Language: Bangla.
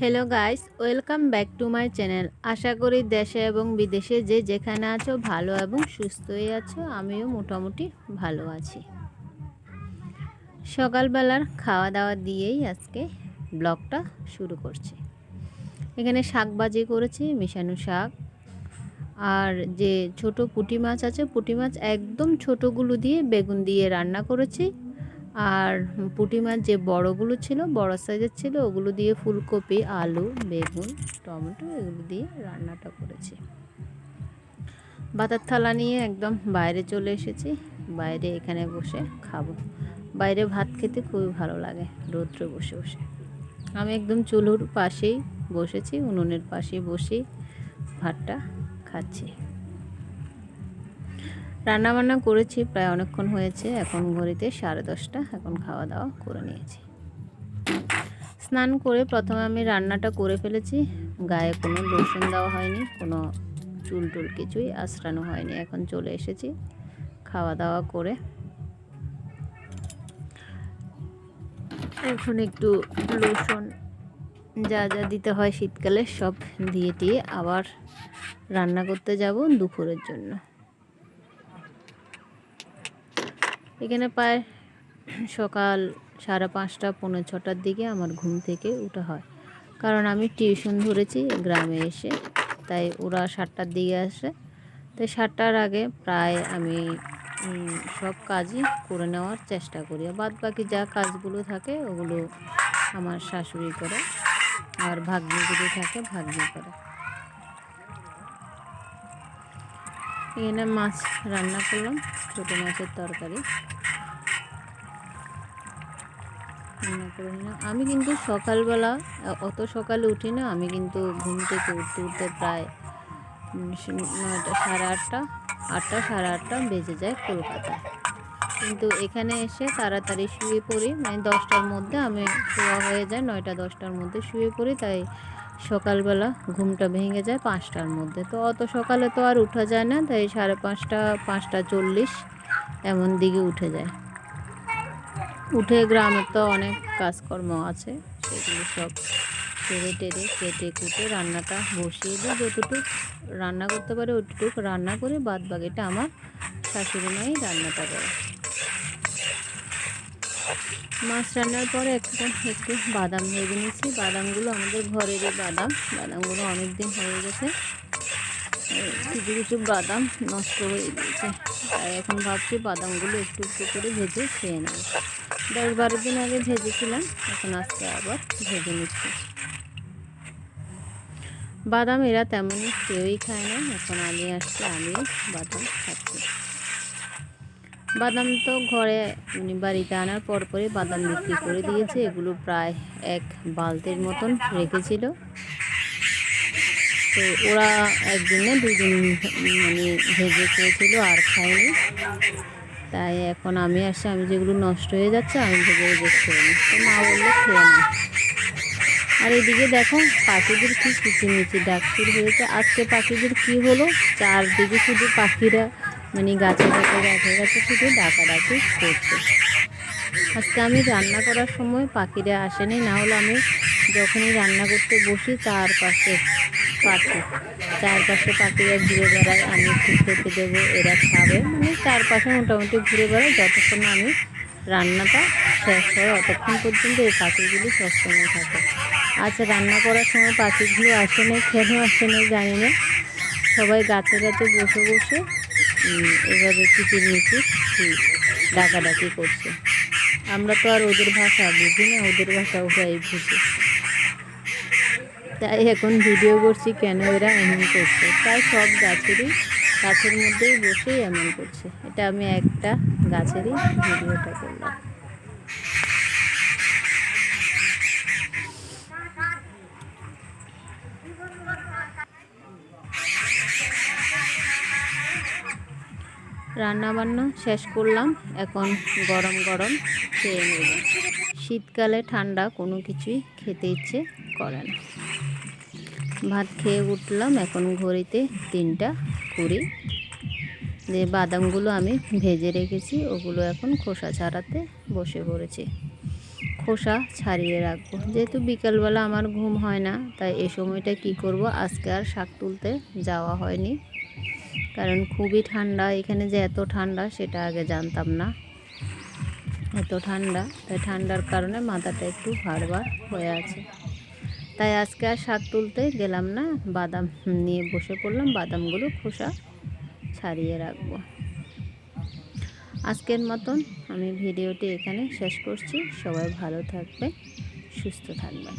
Hello guys welcome back to my channel আশা করি দেশে এবং বিদেশে যে যেখানে আছো ভালো এবং সুস্থই আছো, আমিও মোটামুটি ভালো আছি। সকালবেলার খাওয়া দাওয়া দিয়েই আজকে ব্লগটা শুরু করছি। এখানে শাক ভাজি করেছি, মিশানো শাক। আর যে ছোট পুঁটি মাছ আছে, পুঁটি মাছ একদম ছোটোগুলো দিয়ে বেগুন দিয়ে রান্না করেছি। আর পুঁটি মাছ যে বড়গুলো ছিল, বড় সাইজের ছিল, ওগুলো দিয়ে ফুলকপি, আলু, বেগুন, টমেটো এগুলো দিয়ে রান্নাটা করেছি। ভাতের থালা নিয়ে একদম বাইরে চলে এসেছি, বাইরে এখানে বসে খাব। বাইরে ভাত খেতে খুবই ভালো লাগে, রৌদ্রে বসে বসে। আমি একদম চুলুর পাশেই বসেছি, উনুনের পাশেই বসেই ভাতটা খাচ্ছি। রান্না বান্না করেছি, প্রায় অনেকক্ষণ হয়েছে। এখন ঘড়িতে সাড়ে দশটা। এখন খাওয়া দাওয়া করে নিয়েছি। স্নান করে প্রথমে আমি রান্নাটা করে ফেলেছি। গায়ে কোনো লোশন দেওয়া হয়নি, কোনো চুল টুল কিছুই আশ্রানো হয়নি। এখন চলে এসেছি খাওয়া দাওয়া করে। এখন একটু লোশন যা যা দিতে হয় শীতকালে সব দিয়ে দিয়ে আবার রান্না করতে যাব দুপুরের জন্য। এখানে প্রায় সকাল সাড়ে পাঁচটা, পৌনে ছটার দিকে আমার ঘুম থেকে উঠা হয়। কারণ আমি টিউশন ধরেছি গ্রামে এসে, তাই ওরা সাতটার দিকে আসে। তাই সাতটার আগে প্রায় আমি সব কাজই করে নেওয়ার চেষ্টা করি। বাদ বাকি যা কাজগুলো থাকে, ওগুলো আমার শাশুড়ি করে, আর ভাগ্নি যদি থাকে, ভাগ্নি করে। এখানে মাছ রান্না করলাম, ছোটো মাছের তরকারি। রান্না করে নিলাম। আমি কিন্তু সকালবেলা, অত সকালে উঠি না, আমি কিন্তু ঘুম থেকে উঠতে উঠতে প্রায় নয়টা সাড়ে আটটা আটটা সাড়ে আটটা বেজে যায় কলকাতায় কিন্তু এখানে এসে তাড়াতাড়ি শুয়ে পড়ি মানে দশটার মধ্যে আমি শোয়া হয়ে যায়, নয়টা দশটার মধ্যে শুয়ে পড়ি, তাই সকালবেলা ঘুমটা ভেঙে যায় পাঁচটার মধ্যে। তো অত সকালে তো আর উঠা যায় না, তাই সাড়ে পাঁচটা পাঁচটা চল্লিশ এমন দিকে উঠে যায়। উঠে গ্রামে তো অনেক কাজকর্ম আছে, সেগুলো সব টেরে টেরে কেটে কুটে রান্নাটা বসিয়ে দিই। যতটুকু রান্না করতে পারে, ওইটুকু রান্না করে বাদ বাকিটা আমার শাশুড়ি মাই রান্নাটা করে। মাছ রান্নার পরে একটা একটু বাদাম ভেজে নিয়েছি। বাদামগুলো আমাদের ঘরের বাদাম, বাদামগুলো অনেক দিন হয়ে গেছে। কিছু কিছু বাদাম নষ্ট হয়ে গিয়েছে তাই এখন ভাবছি বাদামগুলো একটু একটু করে ভেজে খেয়ে নেব। দশ বারো দিন আগে ভেজেছিলাম, এখন আজকে আবার ভেজে নিচ্ছি। বাদাম এরা তেমনই কেউই খায় না। এখন আমি আসছি আমি বাদাম খাচ্ছি। বাদাম তো ঘরে মানে বাড়িতে আনার পর পরে বাদাম বিক্রি করে দিয়েছে। এগুলো প্রায় এক বালতির মতন রেখেছিল। তো ওরা একদিনে দুদিন মানে ভেজে খেয়েছিল আর খায়নি। তাই এখন আমি আসছি আমি যেগুলো নষ্ট হয়ে যাচ্ছে, আমি ভেজে ভেজে খেয়ে নিই। তো মা বললে, খেয়ে নিই আর এদিকে দেখো, পাখিদের কি কিচিমিচি ডাক হয়েছে। আজকে পাখিদের কি হলো? চারদিকে শুধু পাখিরা মানে গাছে গাছে গাছে গাছে শুধু ডাকাডাকি করছে। আজকে আমি রান্না করার সময় পাখিরা আসেনি, না হলে আমি যখনই রান্না করতে বসি তার পাশে পাখি। চারপাশে পাখিরা ঘুরে বেড়ায়, আমি একটু খেতে দেবো, এরা খাবে। মানে চারপাশে মোটামুটি ঘুরে বেড়ায়, যতক্ষণ আমি রান্নাটা শেষ হয়, অতক্ষণ পর্যন্ত এই পাখিগুলি সবসময় থাকে। আচ্ছা রান্না করার সময় পাখিগুলো আসে না কেন আসে না জানি না। সবাই গাছে গাছে বসে বসে এভাবে কিচিরমিচির ডাকাডাকি করছে। আমরা তো আর ওদের ভাষা বুঝি না, ওদের ভাষা ওরাই বুঝি। তাই এখন ভিডিও করছি কেন এরা এমন করছে। তাই সব গাছেরই গাছের মধ্যেই বসেই এমন করছে। এটা আমি একটা গাছেরই ভিডিওটা করলাম। রান্না বান্না শেষ করলাম, এখন গরম গরম খেয়ে নেব। শীতকালে ঠান্ডা কোনো কিছুই খেতে ইচ্ছে করে না। ভাত খেয়ে উঠলাম, এখন ঘড়িতে তিনটা কুড়ি। যে বাদামগুলো আমি ভেজে রেখেছি, ওগুলো এখন খোসা ছাড়াতে বসে পড়েছি। খোসা ছাড়িয়ে রাখব। যেহেতু বিকালবেলা আমার ঘুম হয় না, তাই এ সময়টা কি করব? আজকে আর শাক তুলতে যাওয়া হয়নি। কারণ খুবই ঠান্ডা, এখানে যে এত ঠান্ডা সেটা আগে জানতাম না। এত ঠান্ডা, তাই ঠান্ডার কারণে মাথাটা একটু ভারবার হয়ে আছে। তাই আজকে আর শাক তুলতে গেলাম না, বাদাম নিয়ে বসে পড়লাম, বাদামগুলো খোসা ছাড়িয়ে রাখব। আজকের মতন আমি ভিডিওটি এখানে শেষ করছি। সবাই ভালো থাকবে সুস্থ থাকবেন।